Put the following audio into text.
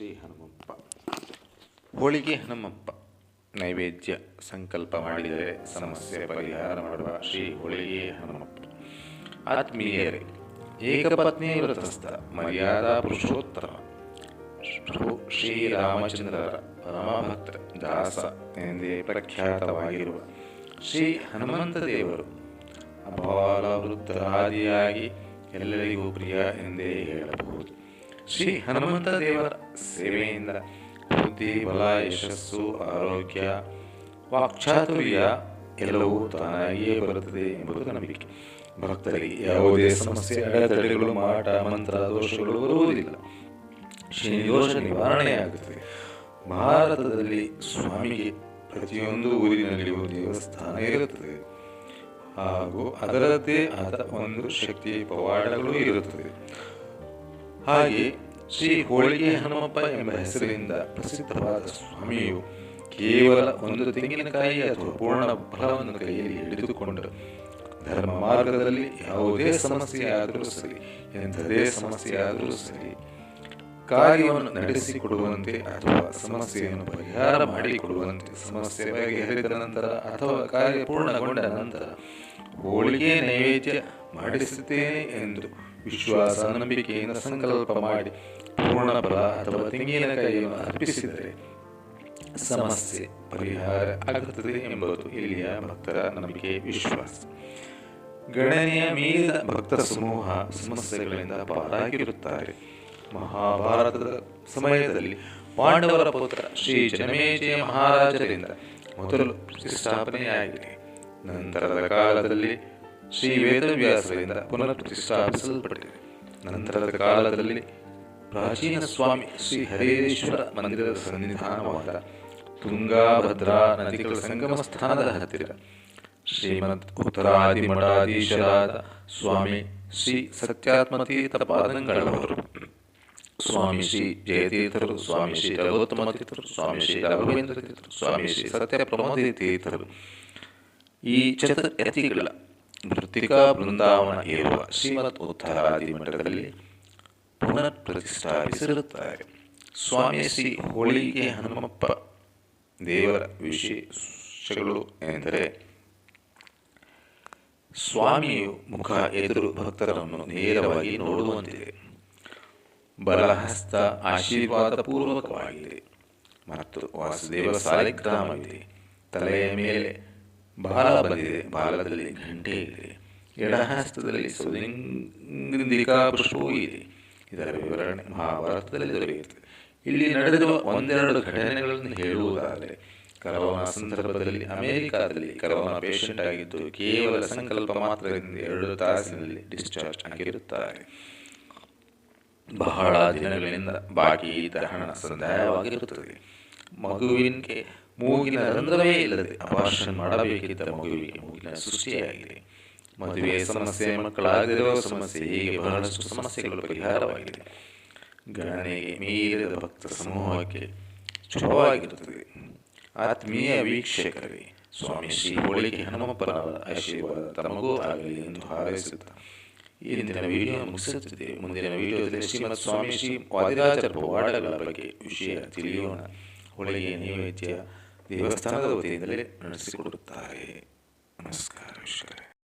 ಶ್ರೀ ಹನುಮಪ್ಪ ಹೋಳಿಗೆ ಹನುಮಪ್ಪ ನೈವೇದ್ಯ ಸಂಕಲ್ಪ ಮಾಡಿದರೆ ಸಮಸ್ಯೆ ಪರಿಹಾರ ಮಾಡುವ ಶ್ರೀ ಹೋಳಿಗೆ ಹನುಮಪ್ಪ ಆತ್ಮೀಯರೇ, ಏಕಪತ್ನಿ ವ್ರತಸ್ಥ, ಮರ್ಯಾದಾ ಪುರುಷೋತ್ತಮ. ಶ್ರೀರಾಮಚಂದ್ರರ ಪರಮಭಕ್ತ, ದಾಸ ಎಂದೇ ಪ್ರಖ್ಯಾತವಾಗಿರುವ ಶ್ರೀ ಹನುಮಂತ ದೇವರು, ಅಬಾಲ ವೃತ್ತರಾದಿಯಾಗಿ ಎಲ್ಲರಿಗೂ ಪ್ರಿಯ ಎಂದೇ ಹೇಳಬಹುದು. ಶ್ರೀ ಹನುಮಂತ ದೇವರ ಸೇವೆಯಿಂದ ಬುದ್ಧಿ, ಬಲ, ಯಶಸ್ಸು, ಆರೋಗ್ಯ, ವಾಕ್ಚಾತುರ್ಯ ಎಲ್ಲವೂ ತಾನಾಗಿಯೇ ಬರುತ್ತದೆ ಎಂಬುದು ನಂಬಿಕೆ. ಭಕ್ತರಿಗೆ ಯಾವುದೇ ಸಮಸ್ಯೆ, ಅಡೆತಡೆಗಳು, ಮಾಟ, ಮಂತ್ರ, ದೋಷಗಳು ಬರುವುದಿಲ್ಲ. ಶ್ರೀ ದೋಷ ನಿವಾರಣೆಯಾಗುತ್ತದೆ. ಭಾರತದಲ್ಲಿ ಸ್ವಾಮಿಗೆ ಪ್ರತಿಯೊಂದು ಊರಿನಲ್ಲಿಯೂ ದೇವಸ್ಥಾನ ಇರುತ್ತದೆ. ಹಾಗೂ ಅದರದ್ದೇ ಆದ ಒಂದು ಶಕ್ತಿ, ಪವಾಡಗಳು ಇರುತ್ತದೆ. ಹಾಗೆ ಶ್ರೀ ಹೋಳಿಗೆ ಹನುಮಪ್ಪ ಎಂಬ ಹೆಸರಿನಿಂದ ಪ್ರಸಿದ್ಧವಾದ ಸ್ವಾಮಿಯು ಕೇವಲ ಒಂದು ತೆಂಗಿನಕಾಯಿ ಅಥವಾ ಪೂರ್ಣ ಫಲವನ್ನು ಕೈಯಲ್ಲಿ ಹಿಡಿದುಕೊಂಡರು. ಧರ್ಮ ಮಾರ್ಗದಲ್ಲಿ ಯಾವುದೇ ಸಮಸ್ಯೆ ಆದರೂ ಸರಿ, ಎಂಥದೇ ಸಮಸ್ಯೆ ಆದರೂ ಸರಿ, ಕಾರ್ಯವನ್ನು ನಡೆಸಿಕೊಡುವಂತೆ ಅಥವಾ ಸಮಸ್ಯೆಯನ್ನು ಪರಿಹಾರ ಮಾಡಿಕೊಡುವಂತೆ ಸಮಸ್ಯೆ ಬಗೆಹರಿದ ನಂತರ ಅಥವಾ ಕಾರ್ಯ ಪೂರ್ಣಗೊಂಡ ನಂತರ ಹೋಳಿಗೆ ನೈವೇದ್ಯ ಮಾಡಿಸುತ್ತೇನೆ ಎಂದು ವಿಶ್ವಾಸ ನಂಬಿಕೆಯಿಂದ ಸಂಕಲ್ಪ ಮಾಡಿ ಪೂರ್ಣ ಫಲ ಅಥವಾ ತೆಂಗಿನಕಾಯಿಯನ್ನು ಅರ್ಪಿಸಿದರೆ ಸಮಸ್ಯೆ, ಪರಿಹಾರ ಆಗುತ್ತದೆ ಎಂಬುದು ಇಲ್ಲಿಯ ಭಕ್ತರ ನಂಬಿಕೆ, ವಿಶ್ವಾಸ. ಗಣನೆಯ ಮೀರಿದ ಭಕ್ತರ ಸಮೂಹ ಸಮಸ್ಯೆಗಳಿಂದ ಪಾರಾಗಿರುತ್ತಾರೆ. ಮಹಾಭಾರತದ ಸಮಯದಲ್ಲಿ ಪಾಂಡವರ ಪುತ್ರ ಶ್ರೀ ಜನಮೇಜಯ ಮಹಾರಾಜರಿಂದ ಮೊದಲು ಪ್ರತಿಷ್ಠಾಪನೆಯಾಗಿದೆ. ನಂತರದ ಕಾಲದಲ್ಲಿ ಶ್ರೀ ವೇದವ್ಯಾಸರಿಂದ ಪುನರ್ ಪ್ರತಿಷ್ಠಾಪಿಸಲ್ಪಟ್ಟಿದೆ ನಂತರದ ಕಾಲದಲ್ಲಿ ಪ್ರಾಚೀನ ಸ್ವಾಮಿ ಶ್ರೀ ಹರೇಶ್ವರ ಮಂದಿರದ ಸನ್ನಿಧಾನವಾದ ತುಂಗಾಭದ್ರಾ ನದಿಗಳ ಸಂಗಮ ಸ್ಥಾನದ ಹತ್ತಿರ ಶ್ರೀಮದ್ ಉತ್ತರಾದಿ ಮಠಾಧೀಶರಾದ ಸ್ವಾಮಿ ಶ್ರೀ ಸತ್ಯಾತ್ಮತೀರ್ಥ ಪಾದಂಗಳವರು, ಸ್ವಾಮಿ ಶ್ರೀ ಜಯತೀರ್ಥರು, ಸ್ವಾಮಿ ಶ್ರೀ ರಘೋತ್ತಮ ತೀರ್ಥರು ಸ್ವಾಮಿ ಶ್ರೀ ರಾಘವೇಂದ್ರ ತೀರ್ಥರು ಸ್ವಾಮಿ ಶ್ರೀ ಸತ್ಯ ಪ್ರಮೋದಿ ತೀರ್ಥರು. ಈ ಚತುರ್ಯತಿಗಳ ಮೃತ್ತಿಕಾ ಬೃಂದಾವನ ಇರುವ ಶ್ರೀಮತ್ ಉತ್ತರಾದಿ ಮಠದಲ್ಲಿ ಪುನರ್ ಪ್ರತಿಷ್ಠಾಪಿಸಿರುತ್ತಾರೆ ಸ್ವಾಮಿ ಶ್ರೀ ಹೋಳಿಗೆ ಹನುಮಪ್ಪ ದೇವರ ವಿಶೇಷಗಳು ಎಂದರೆ, ಸ್ವಾಮಿಯು ಮುಖ ಎದುರು ಭಕ್ತರನ್ನು ನೇರವಾಗಿ ನೋಡುವಂತಿದೆ. ಬಲಹಸ್ತ ಆಶೀರ್ವಾದ ಪೂರ್ವಕವಾಗಿದೆ ಮತ್ತು ವಾಸುದೇವ ಸಾಲಿಗ್ರಾಮವಿದೆ. ತಲೆಯ ಮೇಲೆ ಬಾಲ ಬಂದಿದೆ ಬಾಲದಲ್ಲಿ ಘಂಟೆ ಇದೆ ಎಡಹಸ್ತದಲ್ಲಿ ಸುಲಿಂಗಿಕಾ ಪುಷ್ಪವೂ ಇದೆ ಇದರ ವಿವರಣೆ ಮಹಾಭಾರತದಲ್ಲಿ ದೊರೆಯುತ್ತದೆ. ಇಲ್ಲಿ ನಡೆದಿರುವ ಒಂದೆರಡು ಘಟನೆಗಳನ್ನು ಹೇಳುವುದಾದರೆ, ಕರೋನಾ ಸಂದರ್ಭದಲ್ಲಿ ಅಮೆರಿಕಾದಲ್ಲಿ ಕರೋನಾ ಪೇಷಂಟ್ ಆಗಿದ್ದು ಕೇವಲ ಸಂಕಲ್ಪ ಮಾತ್ರದಿಂದ ಎರಡು ತಾಸಿನಲ್ಲಿ ಡಿಸ್ಚಾರ್ಜ್ ಆಗಿರುತ್ತಾರೆ. ಬಹಳ ದಿನಗಳಿಂದ ಬಾಕಿ ಇದ್ದ ಹಣ ಸಂದಾಯವಾಗಿರುತ್ತದೆ. ಮಗುವಿಗೆ ಮೂಗಿನ ರಂಧ್ರವೇ ಇಲ್ಲದೆ ಅಪಾರ್ಷನ್ ಮಾಡಬೇಕಿದ್ದ ಮಗುವಿಗೆ ಮೂಗಿನ ಸೃಷ್ಟಿಯಾಗಿದೆ. ಮದುವೆ ಸಮಸ್ಯೆ ಮಕ್ಕಳಾಗಿರುವ ಸಮಸ್ಯೆ ಹೀಗೆ ಬಹಳಷ್ಟು ಸಮಸ್ಯೆಗಳು ಪರಿಹಾರವಾಗಿದೆ. ಗಣನೆಗೆ ಮೀರಿದ ಭಕ್ತ ಸಮೂಹಕ್ಕೆ ಶುಭವಾಗಿರುತ್ತದೆ. ಆತ್ಮೀಯ ವೀಕ್ಷಕರೇ, ಸ್ವಾಮಿ ಶ್ರೀ ಹೋಳಿಗೆ ಹನುಮಪ್ಪನವರ ಆಶೀರ್ವಾದ ತಮಗೂ ಆಗಲಿ ಎಂದು ಹಾರೈಸುತ್ತಾ ಇಂದಿನ ವಿಡಿಯೋ ಮುಗಿಸುತ್ತಿದೆ ಮುಂದಿನ ವಿಡಿಯೋದಲ್ಲಿ ಶ್ರೀಮತ್ ಸ್ವಾಮಿ ಶ್ರೀ ವಾದಿರಾಜರ ಪವಾಡಗಳ ಬಗ್ಗೆ ವಿಷಯ ತಿಳಿಯೋಣ. ಹೋಳಿಗೆ ನೈವೇದ್ಯ ದೇವಸ್ಥಾನದ ವತಿಯಿಂದಲೇ ನಡೆಸಿಕೊಡುತ್ತಾರೆ ನಮಸ್ಕಾರ ವೀಕ್ಷಕರೇ